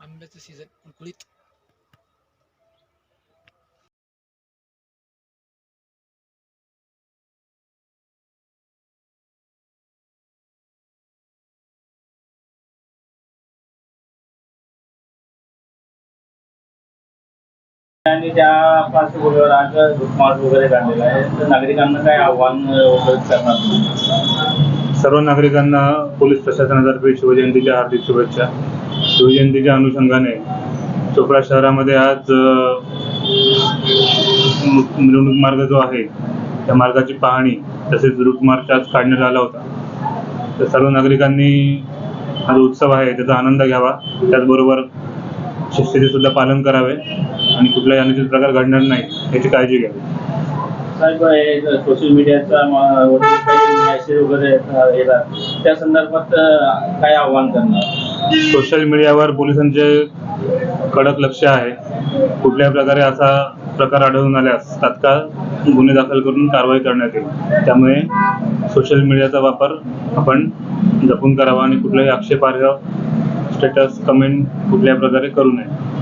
आंब्याचं सीझन कुळकुळीत आणि त्या पार्श्वभूमीवर आज मार्ग वगैरे काढलेला आहे. तर नागरिकांना काय आव्हान वगैरे करणार सर्व नागरिकांना पोलीस प्रशासनातर्फे शिवजयंतीच्या हार्दिक शुभेच्छा. शिवजयंतीच्या अनुषंगाने चोपडा शहरामध्ये आज मिरवणूक मार्ग जो आहे त्या मार्गाची पाहणी तसेच रूट मार्च आज काढण्यात आला होता. तर सर्व नागरिकांनी हा जो उत्सव आहे त्याचा आनंद घ्यावा. त्याचबरोबर शिस्तीचे सुद्धा पालन करावे आणि कुठलाही अनुचित प्रकार घडणार नाही याची काळजी घ्यावी. साहेब हे सोशल मीडियाचा मेसेज वगैरे येतात. त्या संदर्भात काय आव्हान करणार? सोशल मीडियावर पोलिसांचे कडक लक्ष आहे. कुठल्या प्रकारे असा प्रकार आढळून आल्यास तात्काळ गुन्हे दाखल करून कारवाई करण्यात येईल. त्यामुळे सोशल मीडियाचा वापर आपण जपून करावा आणि कुठलाही आक्षेपार्ह स्टेटस कमेंट कुठल्या प्रकारे करू नये.